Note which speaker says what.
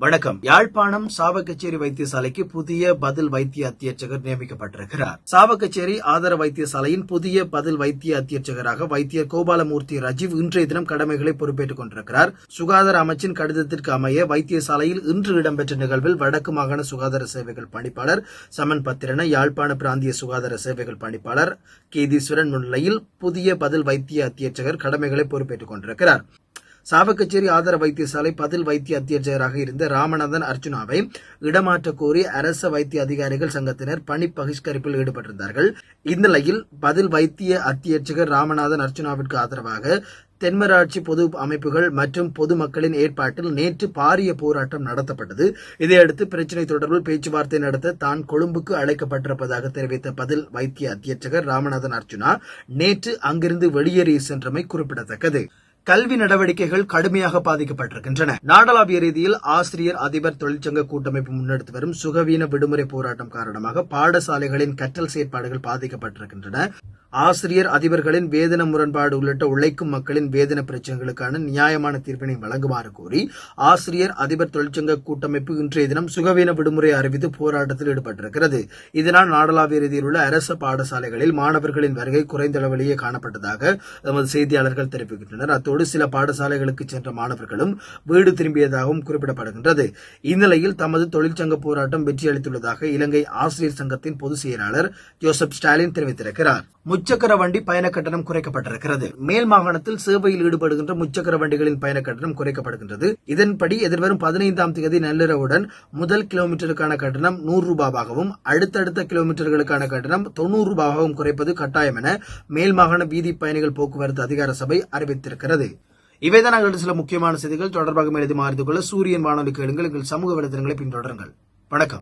Speaker 1: வணக்கம். யாழ்ப்பாணம் சாவகச்சேரி வைத்தியசாலைக்கு புதிய பதில் வைத்திய அத்தியட்சகர் நியமிக்கப்பட்டிருக்கிறார். சாவகச்சேரி ஆதார வைத்தியசாலையின் புதிய பதில் வைத்திய அத்தியட்சகராக வைத்தியர் கோபாலமூர்த்தி ரஜீவ் இன்றைய தினம் கடமைகளை பொறுப்பேற்றுக் கொண்டிருக்கிறார். சுகாதார அமைச்சின் கடிதத்திற்கு அமைய வைத்தியசாலையில் இன்று இடம்பெற்ற நிகழ்வில் வடக்கு மாகாண சுகாதார சேவைகள் பணிப்பாளர் சமன் பத்திரன யாழ்ப்பாண பிராந்திய சுகாதார சேவைகள் பணிப்பாளர் கேதீஸ்வரன் முன்னிலையில் புதிய பதில் வைத்திய அத்தியட்சகர் கடமைகளை பொறுப்பேற்றுக் கொண்டிருக்கிறார். சாவகச்சேரி ஆதார வைத்தியசாலை பதில் வைத்திய அத்தியட்சகராக இருந்த ராமநாதன் அர்ச்சுனாவை இடமாற்ற கோரி அரச வைத்திய அதிகாரிகள் சங்கத்தினர் பணி பகிஷ்கரிப்பில் ஈடுபட்டிருந்தார்கள். இந்நிலையில் பதில் வைத்திய அத்தியட்சகர் ராமநாதன் அர்ச்சுனாவிற்கு ஆதரவாக தென்மராட்சி பொது அமைப்புகள் மற்றும் பொதுமக்களின் ஏற்பாட்டில் நேற்று பாரிய போராட்டம் நடத்தப்பட்டது. இதையடுத்து பிரச்சினை தொடர்பில் பேச்சுவார்த்தை நடத்த தான் கொழும்புக்கு அழைக்கப்பட்டிருப்பதாக தெரிவித்த பதில் வைத்திய அத்தியட்சகர் ராமநாதன் அர்ஜுனா நேற்று அங்கிருந்து வெளியேறி சென்றமை குறிப்பிடத்தக்கது. கல்வி நடவடிக்கைகள் கடுமையாக பாதிக்கப்பட்டிருக்கின்றன. நாடளாவிய ரீதியில் ஆசிரியர் அதிபர் தொழிற்சங்க கூட்டமைப்பு முன்னெடுத்து வரும் சுகவீன விடுமுறை போராட்டம் காரணமாக பாடசாலைகளின் கற்றல் செயற்பாடுகள் பாதிக்கப்பட்டிருக்கின்றன. ஆசிரியர் அதிபர்களின் வேதன முரண்பாடு உள்ளிட்ட உழைக்கும் மக்களின் வேதன பிரச்சனைகளுக்கான நியாயமான தீர்ப்பினை வழங்குமாறு கோரி ஆசிரியர் அதிபர் தொழிற்சங்க கூட்டமைப்பு இன்றைய தினம் சுகவீன விடுமுறை அறிவித்து போராட்டத்தில் ஈடுபட்டிருக்கிறது. இதனால் நாடளாவிய ரீதியில் உள்ள அரசு பாடசாலைகளில் மாணவர்களின் வருகை குறைந்த அளவிலேயே காணப்பட்டதாக எமது செய்தியாளர்கள் தெரிவிக்கின்றனர். அத்தோடு சில பாடசாலைகளுக்கு சென்ற மாணவர்களும் வீடு திரும்பியதாகவும் குறிப்பிடப்படுகின்றது. இந்நிலையில் தமது தொழிற்சங்க போராட்டம் வெற்றியளித்துள்ளதாக இலங்கை ஆசிரியர் சங்கத்தின் பொதுச் செயலாளர் ஜோசப் ஸ்டாலின் தெரிவித்திருக்கிறார். முச்சக்கர வண்டி பயண கட்டணம் குறைக்கப்பட்டிருக்கிறது. மேல் மாகாணத்தில் சேவையில் ஈடுபடுகின்ற முச்சக்கர வண்டிகளின் பயண கட்டணம் குறைக்கப்படுகின்றது. இதன்படி எதிர்வரும் பதினைந்தாம் தேதி நள்ளிரவுடன் முதல் கிலோமீட்டருக்கான கட்டணம் நூறு ரூபாவாகவும் அடுத்தடுத்த கிலோமீட்டர்களுக்கான கட்டணம் தொண்ணூறு ரூபாவாகவும் குறைப்பது கட்டாயம் என மேல் மாகாண வீதி பயணிகள் போக்குவரத்து அதிகார சபை அறிவித்திருக்கிறது. இவைதான் நாங்கள் சில முக்கியமான செய்திகள். தொடர்பாக எழுதி மாறித்து கொள்ள சூரியன் வானொலி கேளுங்கள். எங்கள் சமூக வலைதளங்களை பின்தொடருங்கள். வணக்கம்.